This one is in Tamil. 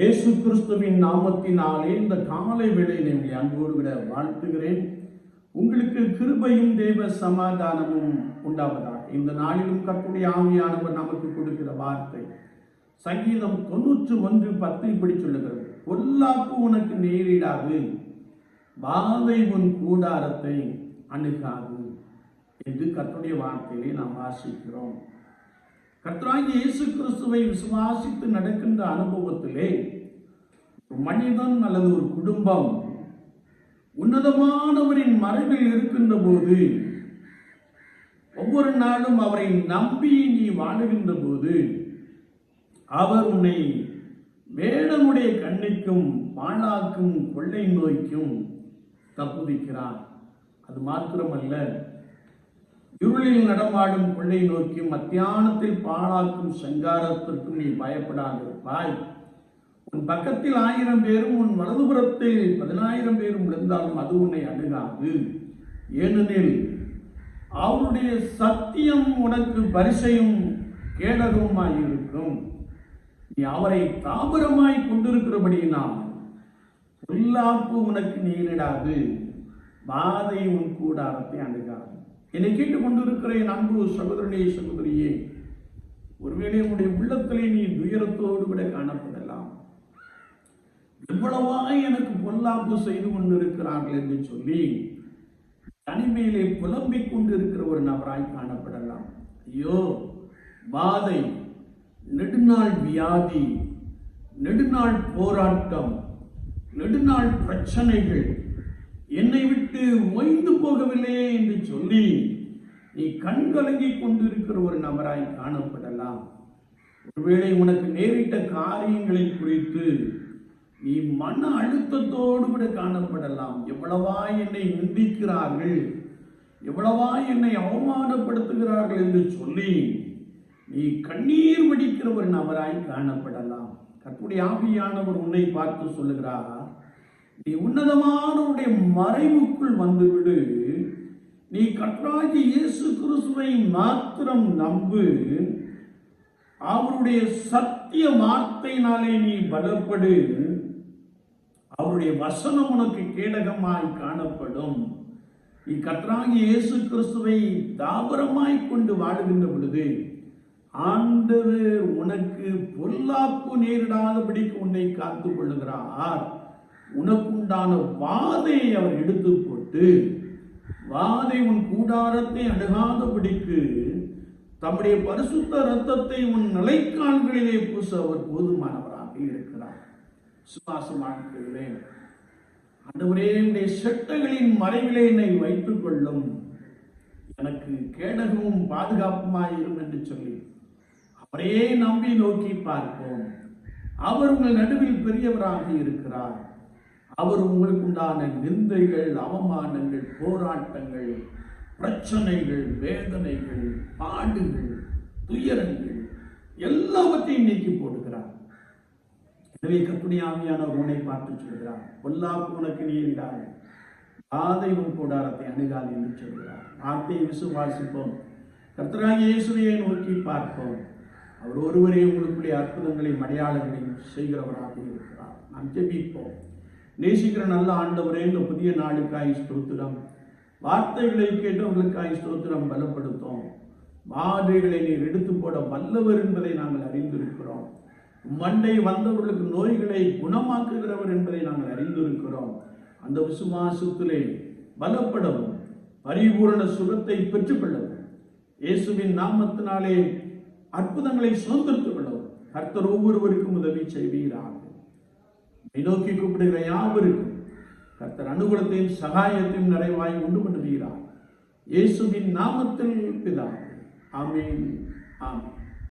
இயேசு கிறிஸ்துவின் நாமத்தினாலே இந்த காலை வேளையிலே உங்களை அன்போடு விட வாழ்த்துகிறேன். உங்களுக்கு கிருபையும் தேவ சமாதானமும் உண்டாவதாக. இந்த நாளிலும் கற்புடைய ஆவியானவர் நமக்கு கொடுக்கிற வார்த்தை. சங்கீதம் தொன்னூற்று ஒன்று பத்து இப்படி சொல்லுகிறது. பொல்லாப்பு உனக்கு நேரிடாது. பாதை உன் கூடாரத்தை அணுகாது என்று கற்புடைய வார்த்தையிலே நாம் வாசிக்கிறோம். கர்த்தராகிய இயேசு கிறிஸ்துவை விசுவாசித்து நடக்கின்ற அனுபவத்திலே ஒரு மனிதன் அல்லது ஒரு குடும்பம் உன்னதமானவரின் மறைவில் இருக்கின்ற போது ஒவ்வொரு நாளும் அவரை நம்பி நீ வாழுகின்ற போது அவர் உன்னை வேடனுடைய கண்ணிக்கும் பாழாக்கும் கொள்ளை நோய்க்கும் தப்புவிக்கிறார். அது மாத்திரமல்ல இருளில் நடமாடும் கொள்ளை நோக்கி மத்தியானத்தில் பாழாக்கும் சங்காரத்திற்கும் நீ பயப்படாதிருப்பாய். உன் பக்கத்தில் ஆயிரம் பேரும் உன் வலதுபுறத்தில் பதினாயிரம் பேரும் விழுந்தாலும் அது உன்னை அணுகாது. ஏனெனில் அவருடைய சத்தியம் உனக்கு பரிசையும் கேடகமாய் இருக்கும் நீ அவரை தாபரமாய் கொண்டிருக்கிறபடியினால் பொல்லாப்பு உனக்கு நேரிடாது. பாதை உன் கூடாரத்தை அணுகாது. என்னை கேட்டுக்கொண்டிருக்கிற என் அன்பு சகோதரனே சகோதரியே ஒருவேளை உன்னுடைய உள்ளத்திலே நீ துயரத்தோடு கூட காணப்படலாம். எவ்வளவாய் எனக்கு பொல்லாப்பு செய்து கொண்டிருக்கிறார்கள் என்று சொல்லி தனிமையிலே புலம்பிக் கொண்டிருக்கிற ஒரு நபராய் காணப்படலாம். ஐயோ பாதை நெடுநாள் வியாதி நெடுநாள் போராட்டம் நெடுநாள் பிரச்சனைகள் என்னை விட்டு ஓய்ந்து போகவில்லையே என்று சொல்லி நீ கண்கலங்கி கொண்டிருக்கிற ஒரு நபராய் காணப்படலாம். ஒருவேளை உனக்கு நேரிட்ட காரியங்களை குறித்து நீ மன அழுத்தத்தோடு கூட காணப்படலாம். எவ்வளவா என்னை நிந்திக்கிறார்கள் எவ்வளவா என்னை அவமானப்படுத்துகிறார்கள் என்று சொல்லி நீ கண்ணீர் வடிக்கிற ஒரு நபராய் காணப்படலாம். கற்புடைய ஆவியானவர் உன்னை பார்த்து சொல்லுகிறாரா? நீ உன்னதமானவருடைய மறைவுக்குள் வந்துவிடு. நீ கற்றாகி இயேசு கிறிஸ்துவை மாத்திரம் நம்பு. அவருடைய சத்திய வார்த்தையினாலே நீ பலப்படு. அவருடைய வசனம் உனக்கு கேடகமாய் காணப்படும். நீ கற்றாகி இயேசு கிறிஸ்துவை தாபரமாய் கொண்டு வாழுகின்ற பொழுது ஆண்டவர் உனக்கு பொல்லாப்பு நேரிடாதபடிக்கு உன்னை காத்துக் கொள்ளுகிறார் உனக்குண்டான வாதையை அவர் எடுத்து போட்டு வாதை உன் கூடாரத்தை அணுகாதபடிக்கு தம்முடைய பரிசுத்த ரத்தத்தை உன் நிலைக்கால்களிலே பூச அவர் போதுமானவராக இருக்கிறார். சுவாசமாக்குகிறேன் அன்றுவரே என்னுடைய செட்டகளின் மறைவிலே என்னை வைத்துக் கொள்ளும் எனக்கு கேடகமும் பாதுகாப்புமாயிரும் என்று சொல்லி அவரே நம்பி நோக்கி பார்ப்போம். அவர் உங்கள் நடுவில் பெரியவராக இருக்கிறார். அவர் உங்களுக்கு உண்டான நிந்தைகள் அவமானங்கள் போராட்டங்கள் பிரச்சனைகள் வேதனைகள் பாடுகள் துயரங்கள் எல்லாவற்றையும் நீக்கி போடுகிறார் எனவே கத்துடைய ஆமியான உன்னை பார்த்து சொல்கிறார். பொல்லாப்பு உனக்கு நேரிடாது காதை உன் கூடாரத்தை அணுகால் என்று சொல்கிறார். வார்த்தையை விசுவாசிப்போம். கர்த்தராகிய இயேசுவையை நோக்கி பார்ப்போம். அவர் ஒருவரே உங்களுக்குள்ளே அற்புதங்களையும் அடையாளங்களையும் செய்கிறவராக இருக்கிறார். நாம் ஜெபிப்போம். நேசிக்கிற நல்ல ஆண்டவரே இந்த புதிய நாளுக்காய் ஸ்தோத்திரம். வார்த்தைகளை கேட்டவர்களுக்காய் ஸ்தோத்திரம் பலப்படுத்தும். வாதைகளை நீர் எடுத்து போட வல்லவர் என்பதை நாங்கள் அறிந்திருக்கிறோம். மண்டை வந்தவர்களுக்கு நோய்களை குணமாக்குகிறவர் என்பதை நாங்கள் அறிந்திருக்கிறோம். அந்த விசுவாசத்திலே பலப்படவும் பரிபூரண சுகத்தை பெற்றுக்கொள்ளவும் இயேசுவின் நாமத்தினாலே அற்புதங்களை சுதந்திரத்துக் கொள்ளவும் கர்த்தர் ஒவ்வொருவருக்கும் உதவி செய்வீராக. நோக்கி கூப்பிடுகிற யாவருக்கும் கர்த்தர் அனுகூலத்தையும் சகாயத்தையும் நிறைவாய் உண்டு பண்ணுகிறார் இயேசுவின் நாமத்தில் பிதா ஆமீன். ஆமீன்.